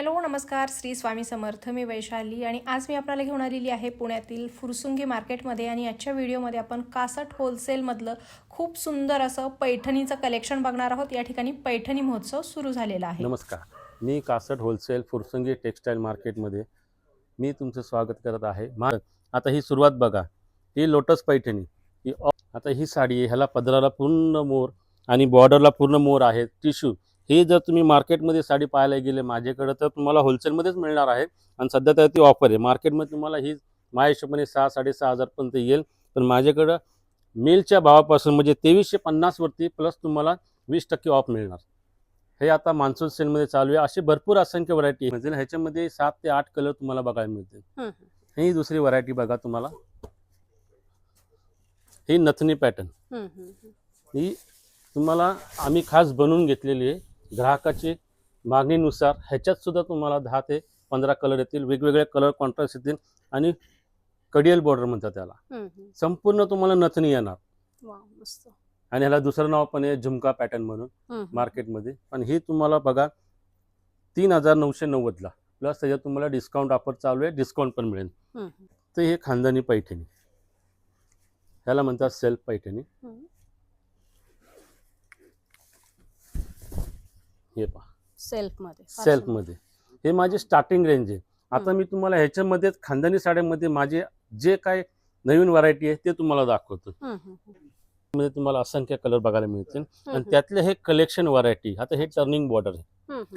Hello नमस्कार. श्री स्वामी समर्थ. मी वैशाली आणि आज मी आपल्याला घेऊन आलेली आहे पुण्यातील फुरसुंगी मार्केटमध्ये आणि आजच्या व्हिडिओमध्ये आपण कासट होलसेलमधलं खूप सुंदर असं पैठणीचं कलेक्शन बघणार आहोत. या ठिकाणी पैठणी महोत्सव सुरू झालेला आहे. नमस्कार. मी कासट होलसेल फुरसुंगी टेक्स्टाईल मार्केटमध्ये मी तुमचं स्वागत करत आहे. आता ही सुरुवात बघा. ही लोटस पैठणी. ही आता ही साडी ह्याला पदराला पूर्ण मोर आणि बॉर्डरला पूर्ण मोर आहे. टिश्यू हे जर तुम्ही मार्केटमध्ये साडी पाहायला गेले माझ्याकडं तर तुम्हाला होलसेलमध्येच मिळणार आहे. आणि सध्या तर ती ऑफर आहे. मार्केटमध्ये तुम्हाला ही माझ्या हिशोबाने सहा साडेसहा हजारपर्यंत येईल. पण माझ्याकडं मेलच्या भावापासून म्हणजे तेवीसशे पन्नासवरती प्लस तुम्हाला वीस टक्के ऑफ मिळणार. हे आता मान्सून सेलमध्ये चालू आहे. अशी भरपूर असंख्य व्हरायटी म्हणजे ह्याच्यामध्ये सात ते आठ कलर तुम्हाला बघायला मिळतील. ही दुसरी व्हरायटी बघा तुम्हाला. ही नथनी पॅटर्न ही तुम्हाला आम्ही खास बनवून घेतलेली आहे. ग्राहकाची मागणीनुसार ह्याच्यात सुद्धा तुम्हाला दहा ते पंधरा कलर येतील. वेगवेगळे कलर कॉन्ट्रास्ट येतील आणि कडियल बॉर्डर म्हणतात त्याला. संपूर्ण तुम्हाला नथनी येणार. आणि ह्याला दुसरं नाव पण आहे झुमका पॅटर्न म्हणून मार्केटमध्ये. पण ही तुम्हाला बघा तीन हजार नऊशे नव्वदला. प्लस त्याच्यात तुम्हाला डिस्काउंट ऑफर चालू आहे. डिस्काउंट पण मिळेल. तर हे खानदानी पैठणी. ह्याला म्हणतात सेल्फ पैठणी. हे पहा. सेल्फमध्ये सेल्फमध्ये. हे माझे स्टार्टिंग रेंज आहे. आता मी तुम्हाला ह्याच्यामध्येच खानदानी साड्यांमध्ये माझे जे काय नवीन व्हरायटी आहे ते तुम्हाला दाखवतो. मध्ये तुम्हाला असंख्य कलर बघायला मिळतील. आणि त्यातले हे कलेक्शन व्हरायटी आता हे टर्निंग बॉर्डर आहे.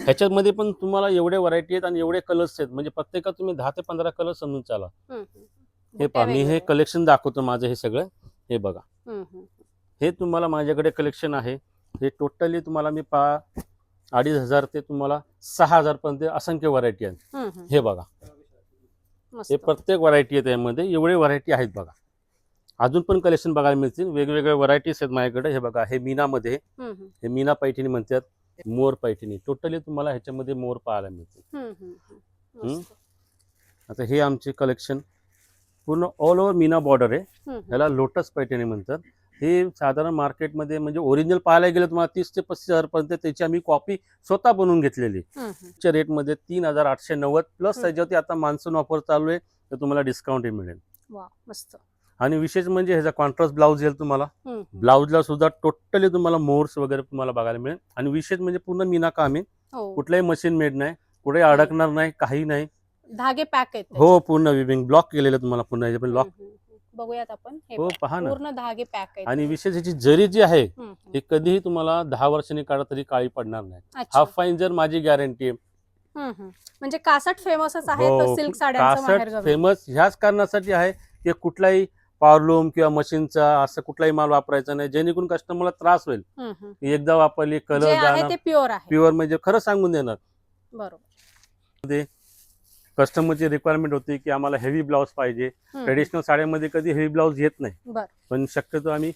ह्याच्यामध्ये पण तुम्हाला एवढे व्हरायटी आहेत आणि एवढे कलर्स आहेत. म्हणजे प्रत्येकात तुम्ही दहा ते पंधरा कलर समजून चाला. हे पहा मी हे कलेक्शन दाखवतो माझं हे सगळं. हे बघा. हे तुम्हाला माझ्याकडे कलेक्शन आहे. हे टोटली तुम्हाला मी पा अडीच हजार ते तुम्हाला सहा हजार पर्यंत असंख्य व्हरायटी आहेत. हे बघा. हे प्रत्येक व्हरायटी आहे त्यामध्ये एवढे व्हरायटी आहेत बघा. अजून पण कलेक्शन बघायला मिळतील. वेगवेगळे व्हरायटीज आहेत माझ्याकडे. हे बघा हे मीनामध्ये. हे मीना पैठणी म्हणतात. मोर पैठणी. टोटली तुम्हाला ह्याच्यामध्ये मोर पाहायला मिळतील. आता हे आमचे कलेक्शन पूर्ण ऑल ओव्हर मीना बॉर्डर आहे. ह्याला लोटस पैठणी म्हणतात. हे साधारण मार्केटमध्ये म्हणजे ओरिजिनल पाहायला गेलं तुम्हाला तीस ते पस्तीस हजारपर्यंत त्याची आम्ही कॉपी स्वतः बनवून घेतलेली च्या रेटमध्ये तीन हजार आठशे नव्वद प्लस. त्याच्यावरती आता मान्सून ऑफर चालू आहे तर तुम्हाला डिस्काउंटही मिळेल. मस्त. आणि विशेष म्हणजे ह्याचा कॉन्ट्रास्ट ब्लाऊज येईल तुम्हाला. ब्लाऊजला सुद्धा टोटली तुम्हाला मोर्स वगैरे तुम्हाला बघायला मिळेल. आणि विशेष म्हणजे पूर्ण मीना काम आहे हो. कुठलाही मशीन मेड नाही. कुठे अडकणार नाही काही नाही. धागे पॅक आहेत हो पूर्ण विविंग ब्लॉक केलेलं तुम्हाला पुन्हा ह्याच्या बघूयात आपण हे हो पहा. ना पूर्ण धागे पॅक आहेत आणि विशेष ह्याची जरी जी आहे हम्म, हम्म. हे कधीही तुम्हाला दहा वर्षांनी काढा तरी काळी पडणार नाही अच्छा. हाफ फाईन जर माझी गॅरंटी आहे हम्म, हम्म. म्हणजे कासट फेमसच आहे हो, तो सिल्क साड्यांचं कासट फेमस ह्याच कारणासाठी आहे की कुठलाही पॉवरलूम किंवा मशीनचा असं कुठलाही माल वापरायचा नाही जेणेकरून कस्टमरला त्रास होईल हम्म, हम्म. की एकदा वापरली जे कलर आहे ते प्युअर आहे प्युअर म्हणजे खरं सांगून देणार बरोबर कस्टमरची रिक्वायरमेंट होती की आम्हाला हेवी ब्लाऊज पाहिजे. ट्रेडिशनल साड्यामध्ये कधी हेवी ब्लाऊज येत नाही. पण शक्यतो आम्ही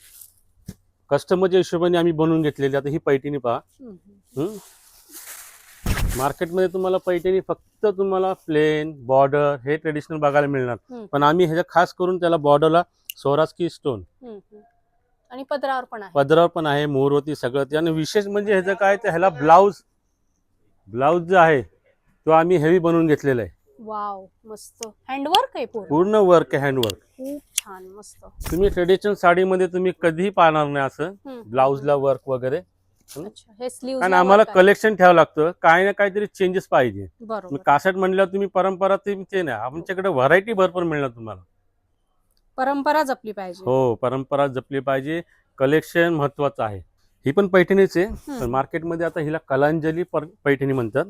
कस्टमरच्या हिशोबाने आम्ही बनवून घेतलेली. आता ही पैठणी पहा. मार्केटमध्ये तुम्हाला पैठणी फक्त तुम्हाला प्लेन बॉर्डर हे ट्रेडिशनल बघायला मिळणार. पण आम्ही ह्याच्या खास करून त्याला बॉर्डरला सोरास्की स्टोन. आणि पदरावर पण आहे. पदरावर पण आहे मोरवती सगळं. ते आणि विशेष म्हणजे ह्याचं काय तर ह्याला ब्लाऊज ब्लाऊज जो आहे तो आम्ही हेवी बनवून घेतलेला आहे. वाव मस्त. हँडवर्क आहे पूर्ण. पूर्ण वर्क आहे हँडवर्क खूप छान मस्त. तुम्ही ट्रेडिशनल साडीमध्ये तुम्ही कधीही पाहणार नाही असं. हम्म. ब्लाऊजला वर्क वगैरे. अच्छा हे कारण आम्हाला कलेक्शन ठेवावं लागतं. काही ना काहीतरी चेंजेस पाहिजे. बरोबर. कासट म्हणल्यावर तुम्ही परंपरा ते ते नाही. आमच्याकडे व्हरायटी भरपूर मिळणार तुम्हाला. परंपरा जपली पाहिजे. हो परंपरा जपली पाहिजे. कलेक्शन महत्वाचं आहे. ही पण पैठणीच आहे. पण मार्केटमध्ये आता हिला कलांजली पैठणी म्हणतात.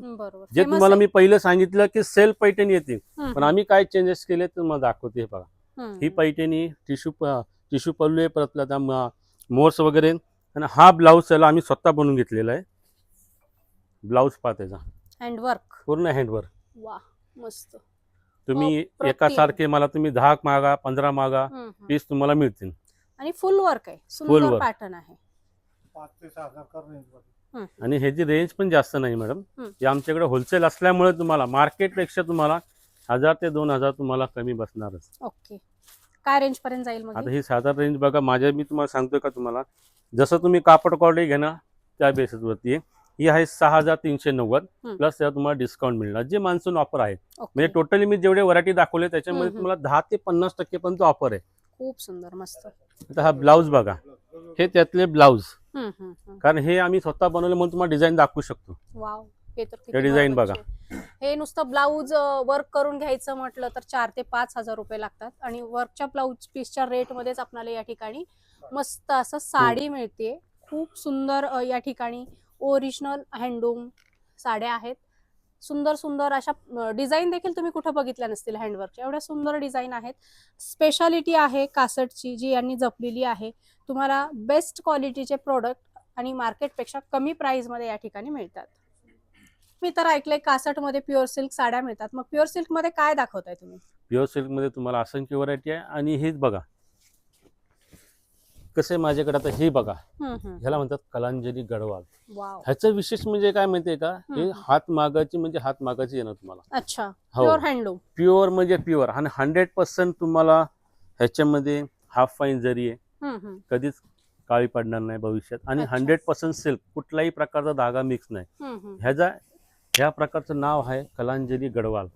जे तुम्हाला. मी पहिलं सांगितलं की सेल्फ पैठणी येते. पण आम्ही काय चेंजेस केले तर मला दाखवते हे बघा. ही. पैठणी टिश्यू टिश्यू पल्लू आहे परत मोर्स वगैरे. आणि हा ब्लाऊज त्याला आम्ही स्वतः बनवून घेतलेला आहे. ब्लाऊज पहा त्याचा हँडवर्क पूर्ण हँडवर वा मस्त. तुम्ही अप्रतिम. एका सारखे मला तुम्ही दहा मागा पंधरा मागा. पीस तुम्हाला मिळतील. आणि फुल वर्क आहे. सुंदर work. पॅटर्न आहे. पाच ते सहा हजार रेंजमध्ये आणि ह्याची रेंज पण जास्त नाही मॅडम. हे. आमच्याकडे होलसेल असल्यामुळे तुम्हाला मार्केटपेक्षा तुम्हाला हजार ते दोन हजार तुम्हाला कमी बसणारच. ओके. काय रेंज पर्यंत जाईल मग आता ही? साधारण रेंज बघा माझ्या मी तुम्हाला सांगतोय का तुम्हाला? जसं तुम्ही कापड क्वालिटी घेणार त्या बेसिसवरती आहे. ही आहे सहा हजार तीनशे नव्वद हम्म. प्लस त्याला तुम्हाला डिस्काउंट मिळणार. जे मान्सून ऑफर आहे ओके. म्हणजे टोटली मी जेवढे व्हरायटी दाखवले त्याच्यामध्ये हम्म, तुम्हाला दहा ते पन्नास टक्के पर्यंत ऑफर आहे. खूप सुंदर मस्त. आता हा ब्लाऊज बघा. हे त्यातले ब्लाऊज. कारण हे आम्ही स्वतः बनवले म्हणून तुम्हाला डिझाईन दाखवू शकतो. वाव हे तर किती हे डिझाईन महत्त्वाचे. हे नुसतं ब्लाऊज वर्क करून घ्यायचं म्हटलं तर चार ते पाच हजार रुपये लागतात. आणि वर्कच्या ब्लाऊज पीसच्या रेट मध्येच आपल्याला या ठिकाणी मस्त असं साडी मिळते खूप सुंदर या ठिकाणी ओरिजिनल हँडलूम साड्या आहेत. सुंदर सुंदर अशा डिझाईन देखील तुम्ही कुठं बघितल्या नसतील हँडवर्कच्या एवढ्या सुंदर डिझाईन आहेत. स्पेशालिटी आहे कासटची जी यांनी जपलेली आहे. तुम्हाला बेस्ट क्वालिटीचे प्रोडक्ट आणि मार्केटपेक्षा कमी प्राईजमध्ये या ठिकाणी मिळतात. मी तर ऐकलंय कासटमध्ये प्युअर सिल्क साड्या मिळतात. मग प्युअर सिल्कमध्ये काय दाखवताय तुम्ही? प्युअर सिल्कमध्ये तुम्हाला असंख्य व्हरायटी आहे आणि हेच बघा कसे माझ्याकडे आता हे बघा. ह्याला म्हणतात कलांजली गडवाल. ह्याचं विशेष म्हणजे काय माहितीये का? हे. हात मागाची म्हणजे हात मागाची येणार तुम्हाला. अच्छा. प्युअर हँडलूम प्युअर म्हणजे प्युअर आणि हंड्रेड पर्सेंट तुम्हाला ह्याच्यामध्ये हाफ फाईन जरी आहे कधीच काळी पडणार नाही भविष्यात. आणि. हंड्रेड पर्सेंट सिल्क कुठलाही प्रकारचा धागा मिक्स नाही. ह्याचा ह्या प्रकारचं नाव आहे कलांजली गडवाल.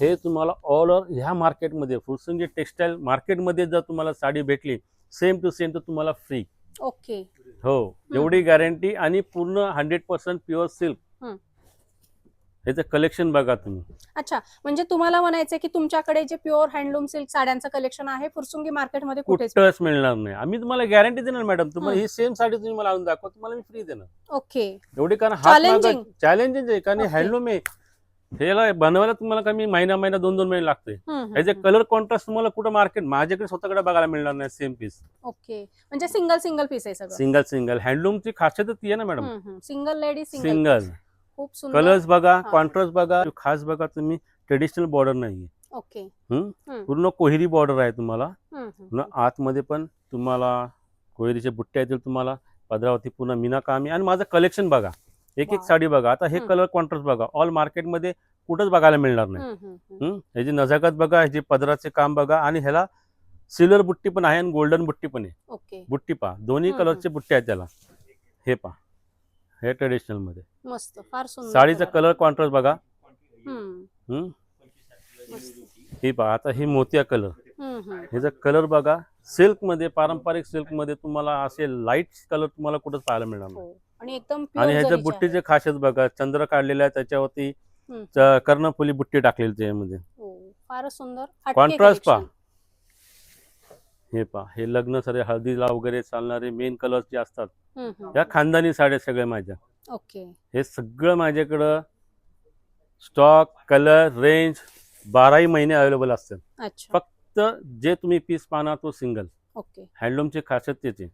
हे तुम्हाला ऑल ओव्हर ह्या मार्केटमध्ये फुरसंगी टेक्सटाईल मार्केटमध्ये जर तुम्हाला साडी भेटली सेम टू सेम तर तुम्हाला फ्री. ओके. हो एवढी गॅरंटी आणि पूर्ण हंड्रेड पर्सेंट प्युअर सिल्क. ह्याचं कलेक्शन बघा तुम्ही. अच्छा म्हणजे तुम्हाला म्हणायचं की तुमच्याकडे जे प्युअर हँडलूम सिल्क साड्यांचं कलेक्शन आहे फुरसुंगी मार्केटमध्ये कुठेच मिळणार नाही. आम्ही तुम्हाला गॅरंटी देणार मॅडम. तुम्हाला. ही सेम साडी तुम्ही मला आणून दाखवा तुम्हाला मी फ्री देणार. ओके. एवढी कारण Challenging. चॅलेंजिंग आहे कारण. हँडलूम आहे ह्याला बनवायला तुम्हाला कमी महिना महिना दोन दोन महिने लागते ह्याचे कलर कॉन्ट्रास्ट तुम्हाला कुठं मार्केट माझ्याकडे स्वतःकडे बघायला मिळणार नाही सेम पीस ओके म्हणजे सिंगल सिंगल पीस आहे सगळं. सिंगल सिंगल हँडलूमची खासियत ती आहे ना मॅडम सिंगल लेडी सिंगल खूप सुंदर. कलर्स बघा हा. कॉन्ट्रास्ट बघा. खास बघा तुम्ही ट्रेडिशनल बॉर्डर नाहीये. ओके पूर्ण कोहिरी बॉर्डर आहे तुम्हाला. आतमध्ये पण तुम्हाला कोहिरीचे बुट्टे येतील तुम्हाला. पदरावरती पूर्ण मीना कामी आणि माझं कलेक्शन बघा. एक एक. साडी बघा. आता हे. कलर कॉन्ट्रास्ट बघा. ऑल मार्केटमध्ये कुठंच बघायला मिळणार नाही? ह्याची नजाकत बघा ह्याची पदराचे काम बघा आणि ह्याला सिल्वर बुट्टी पण आहे आणि गोल्डन बुट्टी पण आहे. बुट्टी पहा. दोन्ही कलरचे बुट्टे आहेत त्याला. हे पहा. हे ट्रेडिशनलमध्ये. मस्त. फार सुंदर साडीचा. कलर कॉन्ट्रास्ट बघा. हे. पहा. आता हे मोतिया कलर. ह्याचा कलर बघा सिल्कमध्ये पारंपरिक सिल्कमध्ये तुम्हाला असे लाइट कलर तुम्हाला कुठंच पाहायला मिळणार नाही. हो. आणि एकदम आणि ह्याच्या बुट्टीचे खासियत बघा चंद्र काढलेला आहे त्याच्यावरती. च- कर्णफुली बुट्टी टाकलेली त्याच्यामध्ये आहे. हो फारच सुंदर. हटके कॉन्ट्रास्ट पहा. collection. हे पहा हे लग्न सरे हळदीला वगैरे चालणारे मेन कलर जे असतात हम्म, हम्म. या खानदानी साड्या सगळ्या माझ्या. ओके. हे सगळं माझ्याकडं स्टॉक कलर रेंज बाराही महिने अवेलेबल असतात अच्छा. तर जे तुम्ही पीस पाहणार तो सिंगल ओके. हँडलूमची खासियत त्याची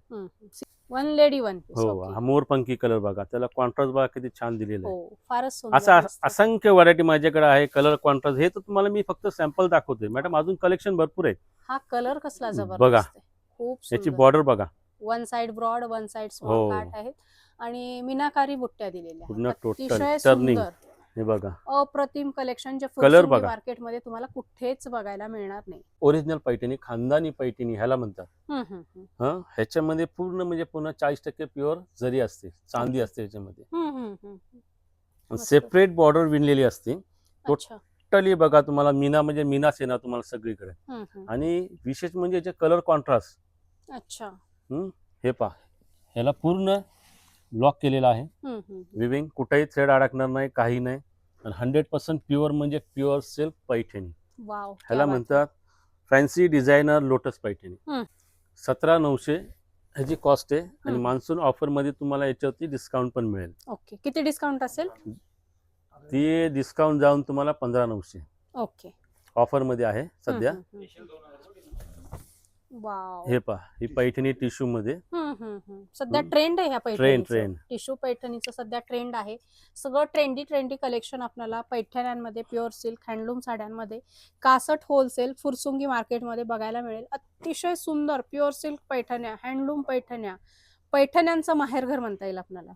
वन लेडी वन पीस हो हा मोरपंखी कलर बघा. त्याला कॉन्ट्रास्ट बघा किती छान दिलेलं आहे. हो फारच असं मस्त. असंख्य व्हरायटी माझ्याकडे आहे कलर कॉन्ट्रास्ट हे तर तुम्हाला मी फक्त सॅम्पल दाखवतोय. मॅडम अजून कलेक्शन भरपूर आहे हा कलर कसला जबरदस्त बघा. आहे. खूप याची बॉर्डर बघा. One side broad one side. Small काट आहेत. आणि मीनाकारी बुट्ट्या दिलेल्या पूर्ण turning. सुंदर. हे बघा. अप्रतिम कलेक्शन जे Color बघा. मार्केटमध्ये तुम्हाला कुठेच बघायला मिळणार नाही. ओरिजिनल पैठणी खानदानी पैठणी ह्याला म्हणतात. हं? ह्याच्यामध्ये पूर्ण म्हणजे पूर्ण चाळीस टक्के प्युअर जरी असते चांदी असते ह्याच्यामध्ये. सेपरेट बॉर्डर विणलेली असते. टोटली बघा तुम्हाला मीना म्हणजे मीनाच येणार तुम्हाला सगळीकडे. आणि विशेष म्हणजे कलर कॉन्ट्रास्ट अच्छा. हे पहा. ह्याला पूर्ण लॉक केलेला आहे. विविंग कुठेही थ्रेड अडकणार नाही काही नाही. आणि हंड्रेड पर्सेंट प्युअर म्हणजे प्युअर सिल्क पैठणी. ह्याला म्हणतात फॅन्सी डिझायनर लोटस पैठणी. सतरा नऊशे ह्याची कॉस्ट आहे आणि. मान्सून ऑफरमध्ये तुम्हाला याच्यावरती डिस्काउंट पण मिळेल. ओके किती डिस्काउंट असेल? ती डिस्काउंट जाऊन तुम्हाला पंधरा नऊशे. ओके. ऑफरमध्ये आहे सध्या हम्म, हम्म, हम्म. वाव हे पहा ही पैठणी टिश्यू मध्ये. हम्म, हम्म, हम्म. सध्या. ट्रेंड आहे ह्या ट्रेंड पैठणीचं. ट्रेंड टिश्यू पैठणीचं सध्या ट्रेंड आहे. सगळं ट्रेंडी ट्रेंडी कलेक्शन आपल्याला पैठण्यांमध्ये प्युअर सिल्क हँडलूम साड्यांमध्ये कासट होलसेल फुरसुंगी मार्केटमध्ये बघायला मिळेल. अतिशय सुंदर प्युअर सिल्क पैठण्या हँडलूम पैठण्या पैठण्यांचं माहेरघर म्हणता येईल आपल्याला.